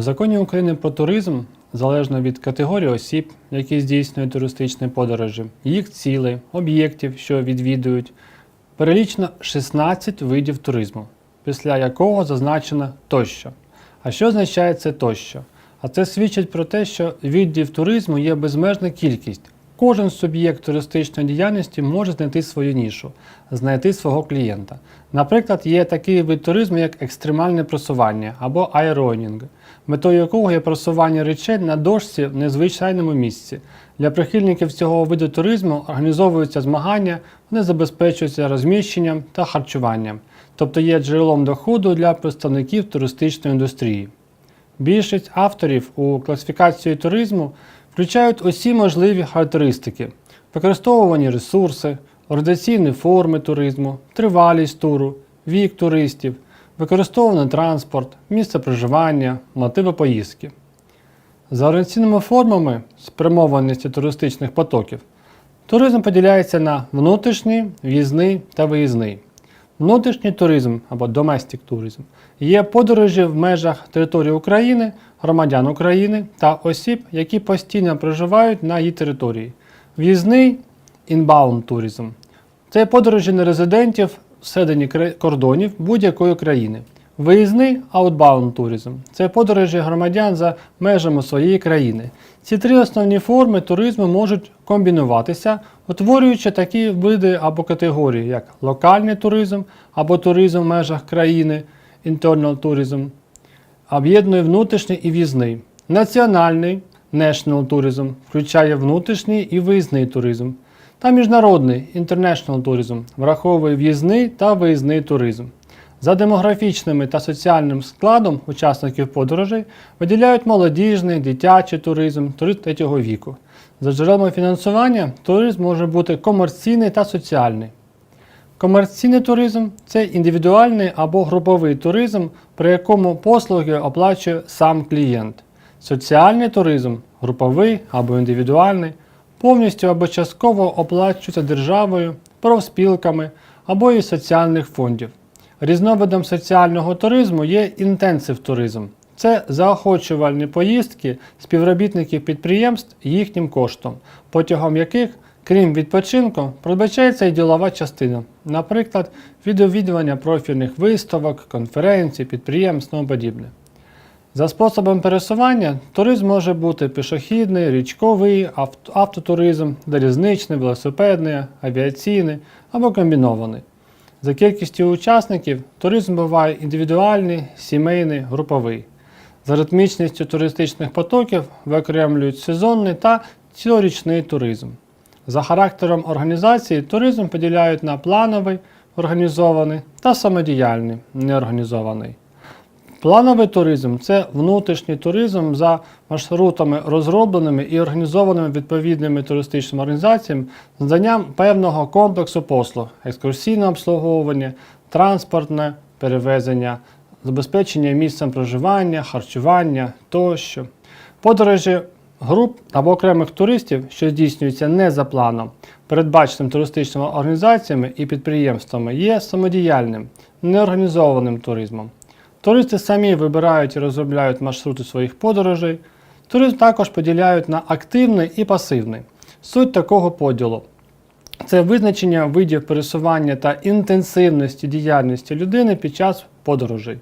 В законі України про туризм, залежно від категорії осіб, які здійснюють туристичні подорожі, їх цілей, об'єктів, що відвідують, перелічено 16 видів туризму, після якого зазначено тощо. А що означає це тощо? А це свідчить про те, що видів туризму є безмежна кількість. Кожен суб'єкт туристичної діяльності може знайти свою нішу, знайти свого клієнта. Наприклад, є такий вид туризму, як екстремальне просування або аеронінг, метою якого є просування речей на дошці в незвичайному місці. Для прихильників цього виду туризму організовуються змагання, вони забезпечуються розміщенням та харчуванням, тобто є джерелом доходу для представників туристичної індустрії. Більшість авторів у класифікації туризму включають усі можливі характеристики, використовувані ресурси, організаційні форми туризму, тривалість туру, вік туристів, використований транспорт, місце проживання, мотиви поїздки. За організаційними формами спрямованості туристичних потоків туризм поділяється на внутрішній, в'їзний та виїзний. Внутрішній туризм або domestic tourism є подорожі в межах території України, громадян України та осіб, які постійно проживають на її території. В'їзний inbound tourism – це подорожі нерезидентів всередині кордонів будь-якої країни. Виїзний outbound tourism – це подорожі громадян за межами своєї країни. Ці три основні форми туризму можуть комбінуватися, утворюючи такі види або категорії, як локальний туризм або туризм в межах країни internal tourism, об'єднує внутрішній і в'їзний. Національний national tourism включає внутрішній і виїзний туризм. Та міжнародний international tourism враховує в'їзний та виїзний туризм. За демографічним та соціальним складом учасників подорожей виділяють молодіжний, дитячий туризм, туризм третього віку. За джерелами фінансування туризм може бути комерційний та соціальний. Комерційний туризм це індивідуальний або груповий туризм, при якому послуги оплачує сам клієнт. Соціальний туризм груповий або індивідуальний, повністю або частково оплачується державою, профспілками або із соціальних фондів. Різновидом соціального туризму є інтенсив туризм. Це заохочувальні поїздки співробітників підприємств їхнім коштом, протягом яких, крім відпочинку, передбачається і ділова частина, наприклад, відвідування профільних виставок, конференцій, підприємств тому подібне. За способом пересування туризм може бути пішохідний, річковий, автотуризм, залізничний, велосипедний, авіаційний або комбінований. За кількістю учасників туризм буває індивідуальний, сімейний, груповий. За ритмічністю туристичних потоків виокремлюють сезонний та цілорічний туризм. За характером організації туризм поділяють на плановий, організований та самодіяльний, неорганізований. Плановий туризм це внутрішній туризм за маршрутами, розробленими і організованими відповідними туристичними організаціями з наданням певного комплексу послуг, екскурсійне обслуговування, транспортне перевезення, забезпечення місцем проживання, харчування тощо. Подорожі груп або окремих туристів, що здійснюються не за планом, передбаченим туристичними організаціями і підприємствами, є самодіяльним, неорганізованим туризмом. Туристи самі вибирають і розробляють маршрути своїх подорожей. Туризм також поділяють на активний і пасивний. Суть такого поділу це визначення видів пересування та інтенсивності діяльності людини під час подорожей.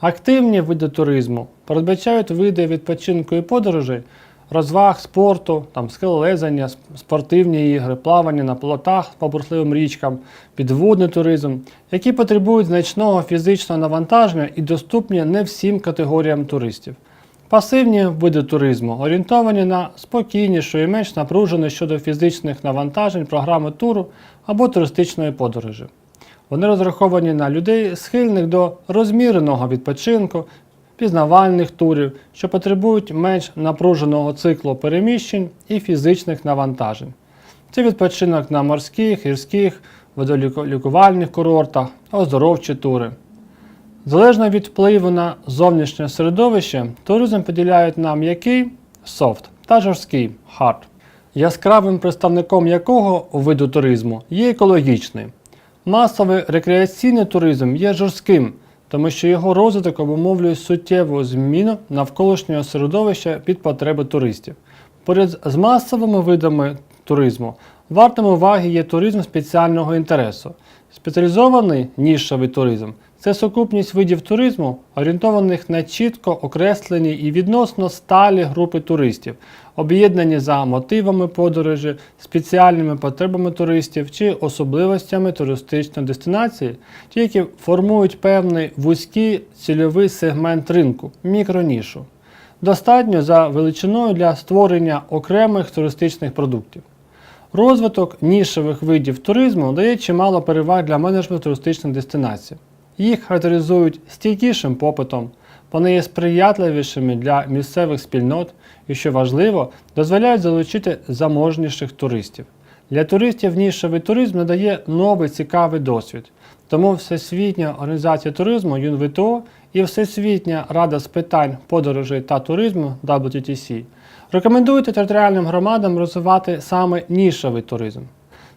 Активні види туризму передбачають види відпочинку і подорожей, розваг, спорту, там, скелелезання, спортивні ігри, плавання на плотах по бурхливим річкам, підводний туризм, які потребують значного фізичного навантаження і доступні не всім категоріям туристів. Пасивні види туризму орієнтовані на спокійнішу і менш напружену щодо фізичних навантажень програми туру або туристичної подорожі. Вони розраховані на людей, схильних до розміреного відпочинку, пізнавальних турів, що потребують менш напруженого циклу переміщень і фізичних навантажень. Це відпочинок на морських, гірських, водолікувальних курортах, оздоровчі тури. Залежно від впливу на зовнішнє середовище, туризм поділяють на м'який soft та жорсткий hard, яскравим представником якого виду туризму є екологічний. Масовий рекреаційний туризм є жорстким, тому що його розвиток обумовлює суттєву зміну навколишнього середовища під потреби туристів. Поряд з масовими видами туризму вартим уваги є туризм спеціального інтересу. Спеціалізований нішевий туризм це сукупність видів туризму, орієнтованих на чітко окреслені і відносно сталі групи туристів, об'єднані за мотивами подорожі, спеціальними потребами туристів чи особливостями туристичної дестинації, ті, які формують певний вузький цільовий сегмент ринку мікронішу. Достатньо за величиною для створення окремих туристичних продуктів. Розвиток нішевих видів туризму дає чимало переваг для менеджменту туристичних дестинацій. Їх характеризують стійкішим попитом, вони є сприятливішими для місцевих спільнот і, що важливо, дозволяють залучити заможніших туристів. Для туристів нішевий туризм надає новий цікавий досвід. Тому Всесвітня організація туризму ЮНВТО і Всесвітня Рада з питань подорожей та туризму WTTC рекомендують територіальним громадам розвивати саме нішевий туризм.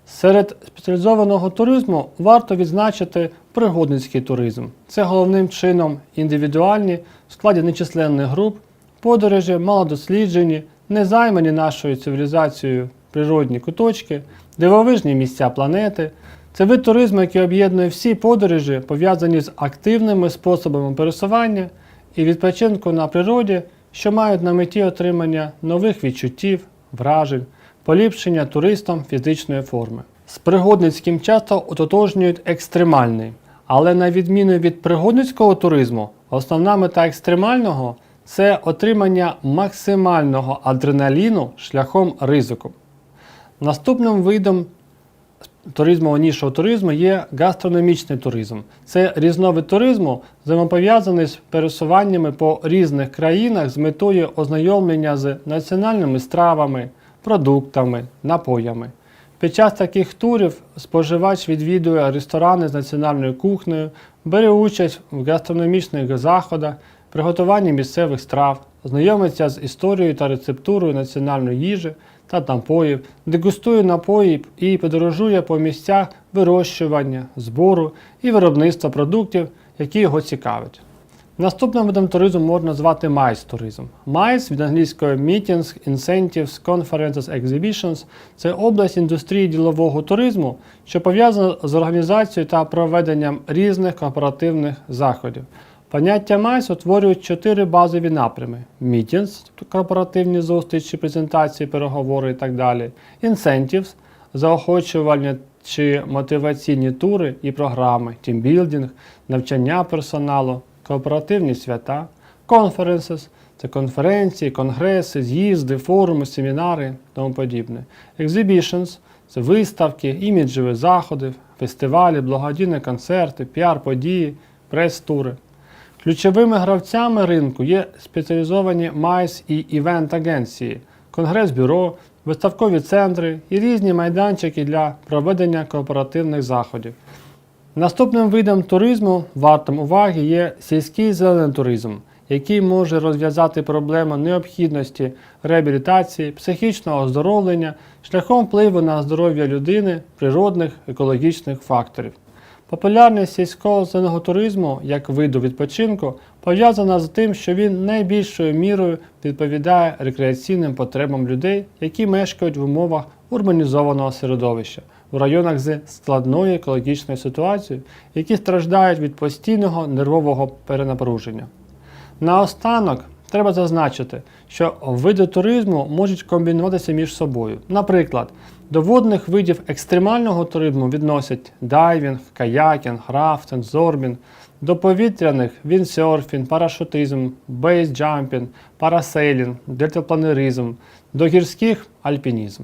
Серед спеціалізованого туризму варто відзначити пригодницький туризм. Це головним чином індивідуальні в складі нечисленних груп, подорожі, малодосліджені, незаймані нашою цивілізацією природні куточки, дивовижні місця планети. Це вид туризму, який об'єднує всі подорожі, пов'язані з активними способами пересування і відпочинку на природі, що мають на меті отримання нових відчуттів, вражень, поліпшення туристам фізичної форми. З пригодницьким часто ототожнюють екстремальний, але на відміну від пригодницького туризму, основна мета екстремального це отримання максимального адреналіну шляхом ризику. Наступним видом туризму нішого туризму є гастрономічний туризм. Це різновид туризму, взаємопов'язаний з пересуваннями по різних країнах з метою ознайомлення з національними стравами, продуктами, напоями. Під час таких турів споживач відвідує ресторани з національною кухнею, бере участь в гастрономічних заходах, приготуванні місцевих страв, знайомиться з історією та рецептурою національної їжі та напоїв, дегустує напої і подорожує по місцях вирощування, збору і виробництва продуктів, які його цікавлять. Наступним видом туризму можна назвати майс-туризм. Майс від англійської Meetings, Incentives, Conferences, Exhibitions це область індустрії ділового туризму, що пов'язана з організацією та проведенням різних корпоративних заходів. Поняття майс утворюють чотири базові напрями: Meetings, тобто корпоративні зустрічі, презентації, переговори і так далі. Incentives – заохочувальні чи мотиваційні тури і програми, тімбілдинг, навчання персоналу, корпоративні свята, conferences – це конференції, конгреси, з'їзди, форуми, семінари тому подібне. Exhibitions – це виставки, іміджеві заходи, фестивалі, благодійні концерти, піар-події, прес-тури. Ключовими гравцями ринку є спеціалізовані майс і івент-агенції, конгрес-бюро, виставкові центри і різні майданчики для проведення корпоративних заходів. Наступним видом туризму вартим уваги є сільський зелений туризм, який може розв'язати проблему необхідності реабілітації, психічного оздоровлення шляхом впливу на здоров'я людини, природних, екологічних факторів. Популярність сільського зеленого туризму як виду відпочинку пов'язана з тим, що він найбільшою мірою відповідає рекреаційним потребам людей, які мешкають в умовах урбанізованого середовища в районах з складною екологічною ситуацією, які страждають від постійного нервового перенапруження. Наостанок треба зазначити, що види туризму можуть комбінуватися між собою. Наприклад, до водних видів екстремального туризму відносять дайвінг, каякінг, рафтинг, зорбінг, до повітряних віндсерфінг, парашутизм, бейсджампінг, парасейлінг, дельтапланеризм, до гірських альпінізм.